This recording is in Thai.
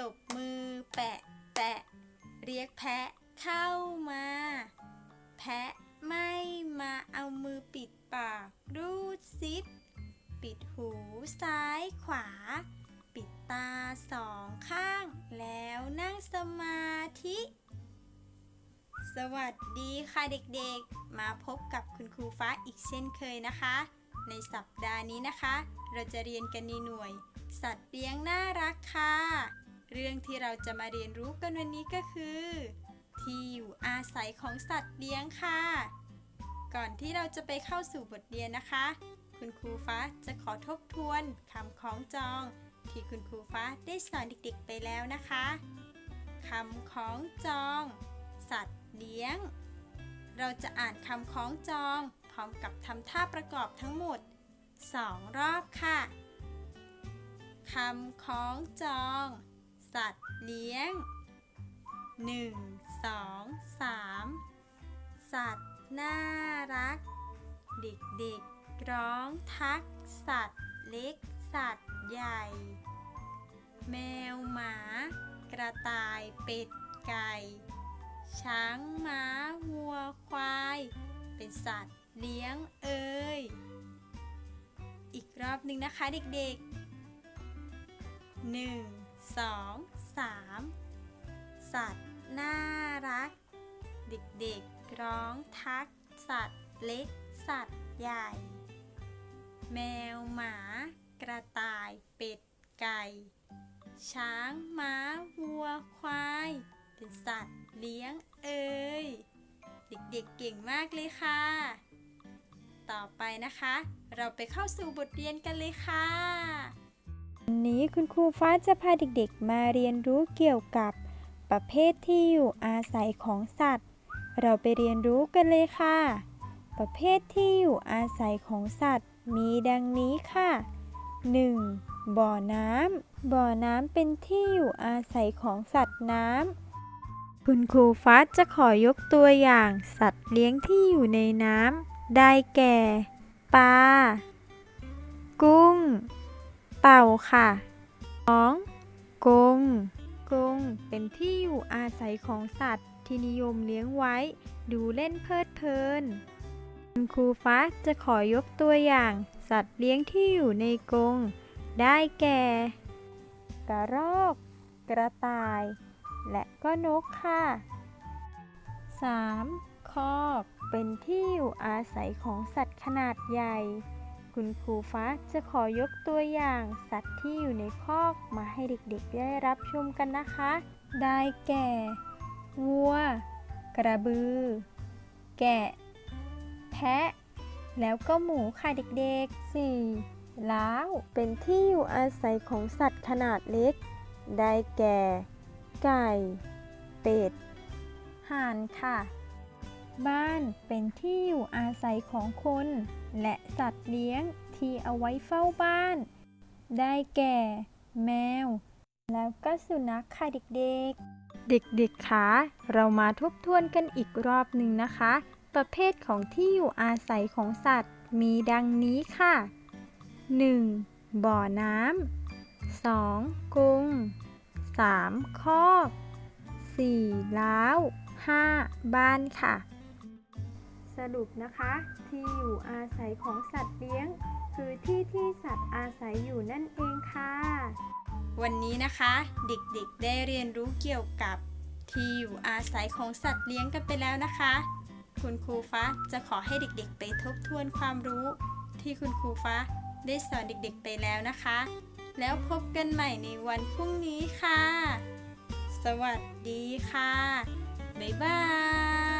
ตบมือ แปะ แปะ เรียกแพะเข้ามา แพะไม่มาเอามือปิดปาก รูดซิป ปิดหูซ้ายขวา ปิดตาสองข้าง แล้วนั่งสมาธิ สวัสดีค่ะเด็กๆ มาพบกับคุณครูฟ้าอีกเช่นเคยนะคะ ในสัปดาห์นี้นะคะ เราจะเรียนกันในหน่วย สัตว์เลี้ยงน่ารักค่ะ เรื่องที่เราจะมาเรียนรู้กันวันนี้ก็คือ ที่อยู่อาศัยของสัตว์เลี้ยงค่ะ ก่อนที่เราจะไปเข้าสู่บทเรียนนะคะ คุณครูฟ้าจะขอทบทวนคำคล้องจอง ที่คุณครูฟ้าได้สอนเด็กๆไปแล้วนะคะคำคล้องจอง สัตว์เลี้ยง เราจะอ่านคำคล้องจอง พร้อมกับทำท่าประกอบทั้งหมด 2 รอบค่ะคำคล้องจอง สัตว์เลี้ยง 1 2 3 สัตว์น่ารัก เด็กๆร้องทัก สัตว์เล็ก สัตว์ใหญ่ แมวหมา กระต่ายเป็ดไก่ ช้างม้าวัวควาย เป็นสัตว์เลี้ยงเอ่ยอีกรอบหนึ่งนะคะเด็กๆ 1 2 3 สัตว์น่ารัก เด็กๆร้องทัก สัตว์เล็ก สัตว์ใหญ่ แมวหมา กระต่ายเป็ดไก่ ช้างม้าวัวควาย เป็นสัตว์เลี้ยงเอ่ยเด็กๆเก่งมากเลยค่ะ ต่อไปนะคะ เราไปเข้าสู่บทเรียนกันเลยค่ะ นนี้คุณครูฟ้าจะพาเด็กๆ มาเรียนรู้เกี่ยวกับประเภทที่อยู่อาศัยของสัตว์ เราไปเรียนรู้กันเลยค่ะ ประเภทที่อยู่อาศัยของสัตว์ มีดังนี้ค่ะ 1. บ่อน้ำ บ่อน้ำเป็นที่อยู่อาศัยของสัตว์น้ำ คุณครูฟ้าจะขอยกตัวอย่างสัตว์เลี้ยงที่อยู่ในน้ำ ได้แก่ ปลา เต่าค่ะ 2. กรงกรงเป็นที่อยู่อาศัยของสัตว์ที่นิยมเลี้ยงไว้ ดูเล่นเพลิดเพลินคุณครูฟ้าจะขอยกตัวอย่าง สัตว์เลี้ยงที่อยู่ในกรงได้แก่ กระรอก กระต่าย และก็นกค่ะ 3. คอก เป็นที่อยู่อาศัยของสัตว์ขนาดใหญ่ คุณครูฟ้าจะขอยกตัวอย่างสัตว์ที่อยู่ในคอกมาให้เด็กๆได้รับชมกันนะคะ ได้แก่ วัว กระบือ แกะ แพะ แล้วก็หมูค่ะเด็กๆ 4. ล้าว เป็นที่อยู่อาศัยของสัตว์ขนาดเล็ก ได้แก่ ไก่ เป็ด ห่านค่ะ บ้านเป็นที่อยู่อาศัยของคน และสัตว์เลี้ยงที่เอาไว้เฝ้าบ้าน ได้แก่ แมว แล้วก็สุนัขค่ะเด็กๆ เด็กๆคะเรามาทบทวนกันอีกรอบหนึ่งนะคะ ประเภทของที่อยู่อาศัยของสัตว์มีดังนี้ค่ะ 1. บ่อน้ำ 2. กรง 3. คอก 4. ล้าว 5. บ้านค่ะ สรุปนะคะ ที่อยู่อาศัยของสัตว์เลี้ยง คือที่ที่สัตว์อาศัยอยู่นั่นเองค่ะ วันนี้นะคะ เด็กๆได้เรียนรู้เกี่ยวกับ ที่อยู่อาศัยของสัตว์เลี้ยงกันไปแล้วนะคะ คุณครูฟ้าจะขอให้เด็กๆ ไปทบทวนความรู้ ที่คุณครูฟ้าได้สอนเด็กๆไปแล้วนะคะ แล้วพบกันใหม่ในวันพรุ่งนี้ค่ะ สวัสดีค่ะ บ๊ายบาย